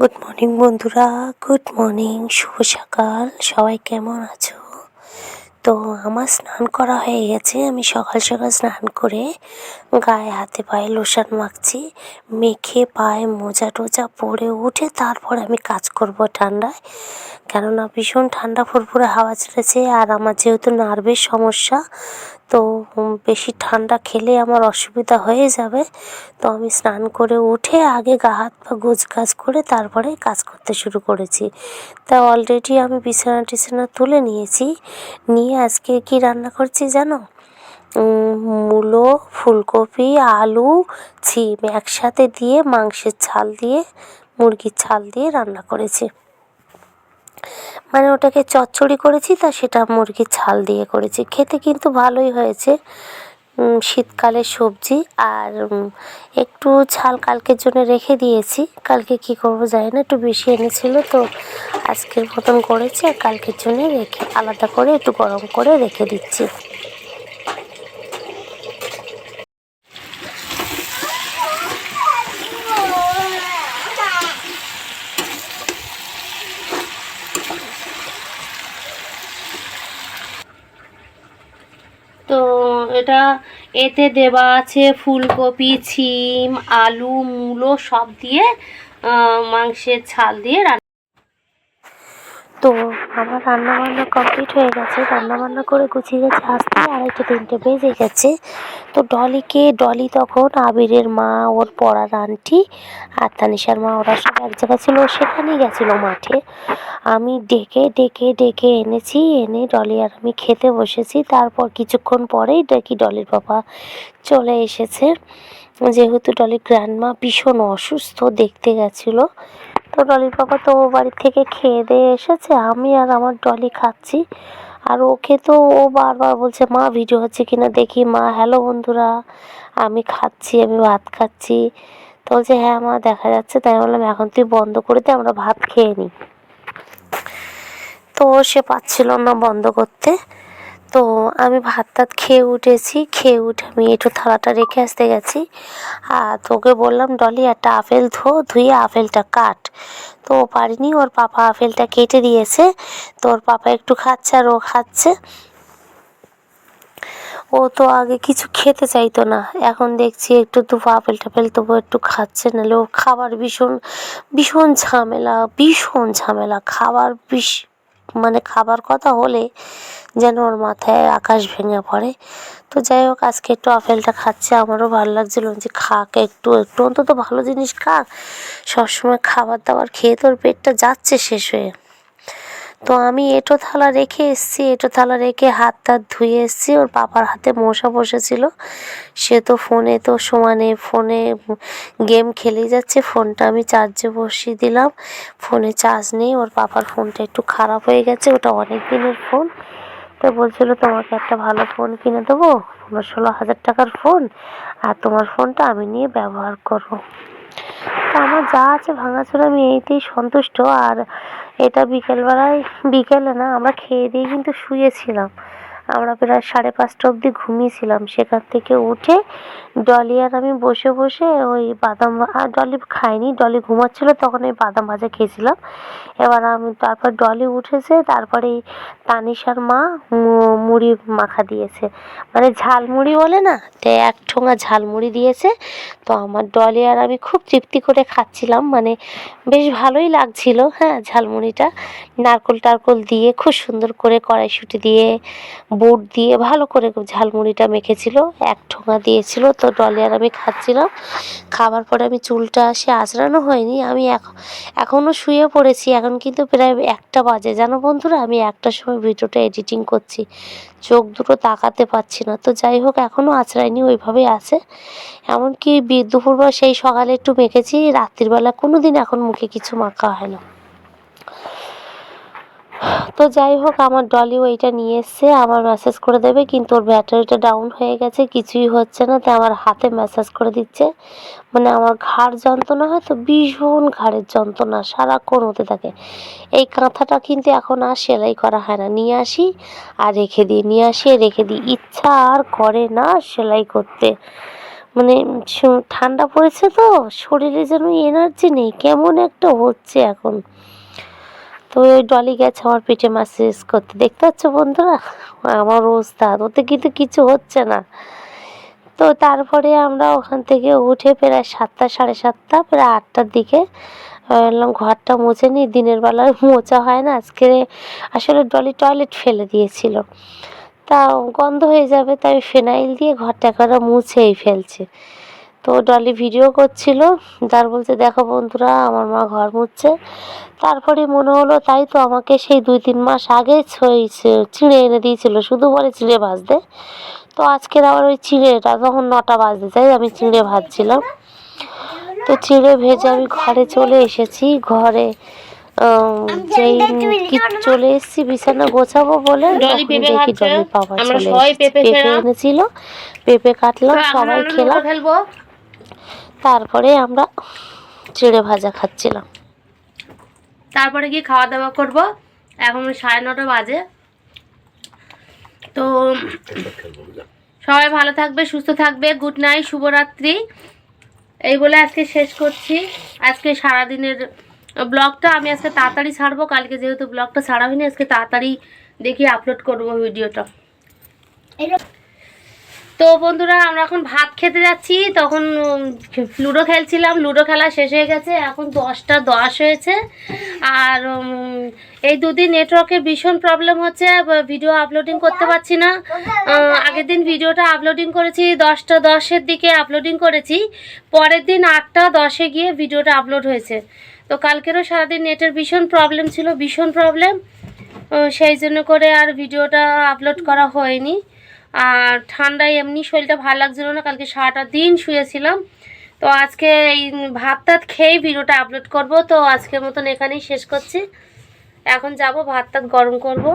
Good morning বন্ধুরা। Good morning শুভ সকাল। সবাই কেমন আছো? তো আমার স্নান করা হয়ে গেছে। আমি সকাল সকাল স্নান করে গায়ে হাতে পায়ে লোশন মাখছি, মেখে পায়ে মোজা টোজা পরে উঠে তারপর আমি কাজ করব ঠান্ডায়। কেননা ভীষণ ঠান্ডা, ফুরফুরে হাওয়া চলেছে আর আমার যেহেতু নার্ভের সমস্যা তো বেশি ঠান্ডা খেলে আমার অসুবিধা হয়ে যাবে। তো আমি স্নান করে উঠে আগে গা হাত পা গোছ গাছ করে তারপরে কাজ করতে শুরু করেছি। তা অলরেডি আমি বিছানা টিছানা তুলে নিয়েছি। নিয়ে আজকে কি রান্না করছি জানো? মূলো, ফুলকপি, আলু, ছিম একসাথে দিয়ে মাংসের ছাল দিয়ে, মুরগির ছাল দিয়ে রান্না করেছি। মানে ওটাকে চচ্চড়ি করেছি তা সেটা মুরগির ছাল দিয়ে করেছি। খেতে কিন্তু ভালোই হয়েছে। শীতকালের সবজি আর একটু ছাল কালকের জন্য রেখে দিয়েছি। কালকে কি করব জানি না, একটু বেশি এনেছিল তো আজকের মতন করেছি আর কালকের জন্য রেখে আলাদা করে একটু গরম করে রেখে দিচ্ছি তো এটা এতে দেওয়া আছে ফুলকপি ছিম আলু মূলো সব দিয়ে মাংসের ছাল দিয়ে রান্না তো আমার রান্না বান্না কমপ্লিট হয়ে গেছে। রান্না বান্না করে গুছিয়ে গেছে আসতে আড়াইটে, তিনটে বেজে গেছে। তো ডলিকে, ডলি তখন আবিরের মা, ওর পড়ার আন্টি আর তানিশার মা, ওরা সব এক জায়গায় ছিল সেখানেই গেছিল মাঠে। আমি ডেকে ডেকে ডেকে এনেছি, এনে ডলি আর আমি খেতে বসেছি। তারপর কিছুক্ষণ পরেই দেখি ডলির বাবা চলে এসেছে। যেহেতু ডলির গ্র্যান্ডমা ভীষণ অসুস্থ, দেখতে গেছিল। তো ডলির বাবা তো ও বাড়ি থেকে খেয়ে দিয়ে এসেছে, আমি আর আমার ডলি খাচ্ছি। আর ওকে তো ও বারবার বলছে, মা ভিডিও হচ্ছে কিনা দেখি, মা হ্যালো বন্ধুরা, আমি খাচ্ছি, আমি ভাত খাচ্ছি। তো বলছে হ্যাঁ মা, দেখা যাচ্ছে। তাই বললাম, এখন তুই বন্ধ করে দে, আমরা ভাত খেয়ে নিই। তো সে পাচ্ছিল না বন্ধ করতে। তো আমি ভাত টাত খেয়ে উঠেছি, খেয়ে উঠে আমি একটু থালাটা রেখে আসতে গেছি। আর তোকে বললাম, ডলি, একটা আপেল ধো, ধুয়ে আপেলটা কাট। তো ও পারিনি, ওর পাপা আপেলটা কেটে দিয়েছে, তো ওর পাপা একটু খাচ্ছে আর ও খাচ্ছে। ও তো আগে কিছু খেতে চাইতো না, এখন দেখছি একটু তবু আপেল টাপেল তবু একটু খাচ্ছে, নাহলে ওর খাবার ভীষণ ভীষণ ঝামেলা ভীষণ ঝামেলা, খাবার বিষ মানে খাবার কথা হলে যেন ওর মাথায় আকাশ ভেঙে পড়ে। তো যাই হোক, আজকে একটু আপেলটা খাচ্ছে, আমারও ভালো লাগছিল যে খাক একটু একটু অন্তত ভালো জিনিস খাক সবসময় খাবার দাবার খেয়ে তোর পেটটা যাচ্ছে শেষ হয়ে। তো আমি এঁটো থালা রেখে এসেছি, এঁটো থালা রেখে হাত টাত ধুয়ে এসেছি। ওর পাপার হাতে মশা বসেছিল। সে তো ফোনে, তো সমানে ফোনে গেম খেলেই যাচ্ছে। ফোনটা আমি চার্জে বসিয়ে দিলাম। ফোনে চার্জ নেই। ওর পাপার ফোনটা একটু খারাপ হয়ে গেছে। ওটা অনেক দিনের ফোন। তো বলছিল, তোমাকে একটা ভালো ফোন কিনে দেবো? পনেরো ষোলো হাজার টাকার ফোন। আর তোমার ফোনটা আমি নিয়ে ব্যবহার করব। তো আমার যা আছে ভাঙাচোরা আমি এইতেই সন্তুষ্ট। আর এটা বিকেলবেলায়, বিকেলে না, আমরা খেয়ে দিয়ে কিন্তু শুয়েছিলাম। আমরা প্রায় সাড়ে পাঁচটা অবধি ঘুমিয়েছিলাম। সেখান থেকে উঠে ডলি আর আমি বসে বসে ওই বাদাম আর ডলি খাইনি, ডলি ঘুমাচ্ছিল, তখন ওই বাদাম ভাজা খেয়েছিলাম। এবার আমি তারপর ডলি উঠেছে, তারপরে তানিশার মা মুড়ি মাখা দিয়েছে। মানে ঝালমুড়ি বলে না, তো এক ঠোঙা ঝালমুড়ি দিয়েছে। তো আমার ডলি আর আমি খুব তৃপ্তি করে খাচ্ছিলাম মানে বেশ ভালোই লাগছিল হ্যাঁ ঝালমুড়িটা। নারকোল টারকোল দিয়ে খুব সুন্দর করে কড়াইশুঁটি দিয়ে বুট দিয়ে ভালো করে ঝালমুড়িটা মেখেছিল, এক ঠোঙা দিয়েছিল, তো ডলি আর আমি খাচ্ছিলাম। খাবার পরে আমি চুলটা সে আঁচড়ানো হয়নি, আমি এখন এখনও শুয়ে পড়েছি, এখন কিন্তু প্রায় একটা বাজে। জানো বন্ধুরা, আমি একটার সময় ভিডিওটা এডিটিং করছি, চোখ দুটো তাকাতে পারছি না, তো যাই হোক এখনও আঁচড়ায়নি ওইভাবেই আছে। এমনকি দুপুরবেলা সেই সকালে একটু মেখেছি, রাত্রিবেলা কোনো দিন এখন মুখে কিছু মাখা হয় না। তো যাই হোক, আমার ডলি ওইটা নিয়ে এসছে আমার ম্যাসাজ করে দেবে, কিন্তু ওর ব্যাটারিটা ডাউন হয়ে গেছে, কিছুই হচ্ছে না, তাই আমার হাতে ম্যাসাজ করে দিচ্ছে। মানে আমার ঘাড় যন্ত্রণা হয় তো, ভীষণ ঘাড়ের যন্ত্রণা, সারাক্ষণ হতে থাকে। এই কাঁথাটা কিন্তু এখন আর সেলাই করা হয় না। নিয়ে আসি আর রেখে দিই, নিয়ে আসি রেখে দিই। ইচ্ছা আর করে না সেলাই করতে। মানে ঠান্ডা পড়েছে তো, শরীরে যেন এনার্জি নেই, কেমন একটা হচ্ছে এখন। তো ওই ডলি গেছে আমার পেটে ম্যাসেজ করতে। দেখতে পাচ্ছ বন্ধুরা? আমার অবস্থা। ওতে কিন্তু কিছু হচ্ছে না। তো তারপরে আমরা ওখান থেকে উঠে প্রায় সাতটা, সাড়ে সাতটা, প্রায় আটটার দিকে বললাম ঘরটা মুছে নিই। দিনের বেলায় মোচা হয় না। আজকে আসলে ডলি টয়লেট ফেলে দিয়েছিল। তা গন্ধ হয়ে যাবে, তাই ফেনাইল দিয়ে ঘরটা একবারে মুছেই ফেলছে। তো ডলি ভিডিও করছিল তার বলছে দেখো বন্ধুরা আমার মা ঘর মুছছে। তারপরে মনে হলো তাই তো আমাকে সেই দুই তিন মাস আগে চিড়ে এনে দিয়েছিল শুধু বলে চিড়ে ভাজতে। তো আজকের আবার ওই চিড়েটা তখন নটা বাজতে চাই আমি চিড়ে ভাজছিলাম। তো চিড়ে ভেজে আমি ঘরে চলে এসেছি ঘরে যেই চলে এসেছি বিছানা গোছাবো বলে ডলি তখন পেঁপে দেখি চলে পেঁপে এনেছিল পেঁপে কাটলাম সবাই খেলাম। তারপরে আমরা চিড়ে ভাজা খাচ্ছিলাম। তারপরে গিয়ে খাওয়া দাওয়া করব। এখন সাড়ে নটা বাজে। তো সবাই ভালো থাকবে, সুস্থ থাকবে, গুড নাইট, শুভরাত্রি। এই বলে আজকে শেষ করছি। আজকে সারাদিনের ব্লগটা আমি আজকে তাড়াতাড়ি ছাড়বো। কালকে যেহেতু ব্লগটা ছাড়া হয়নি, আজকে তাড়াতাড়ি দেখি আপলোড করব ভিডিওটা। তো বন্ধুরা, আমরা এখন ভাত খেতে যাচ্ছি। তখন লুডো খেলছিলাম। লুডো খেলা শেষ হয়ে গেছে। এখন দশটা দশ হয়েছে। আর এই দুদিন নেটওয়ার্কের ভীষণ প্রবলেম হচ্ছে। ভিডিও আপলোডিং করতে পারছি না। আগের দিন ভিডিওটা আপলোডিং করেছি। দশটা দশের দিকে আপলোডিং করেছি। পরের দিন আটটা দশে গিয়ে ভিডিওটা আপলোড হয়েছে। তো কালকেরও সারাদিন নেটের ভীষণ প্রবলেম ছিল, ভীষণ প্রবলেম সেই জন্য করে আর ভিডিওটা আপলোড করা হয়নি। আর ঠান্ডায় এমনি শরীরটা ভালো লাগছিল না, কালকে সারাটা দিন শুয়েছিলাম। তো আজকে এই ভাত টাত খেয়েই ভিডিওটা আপলোড করব, তো আজকের মতন এখানেই শেষ করছি। এখন যাব ভাত টাত গরম করব।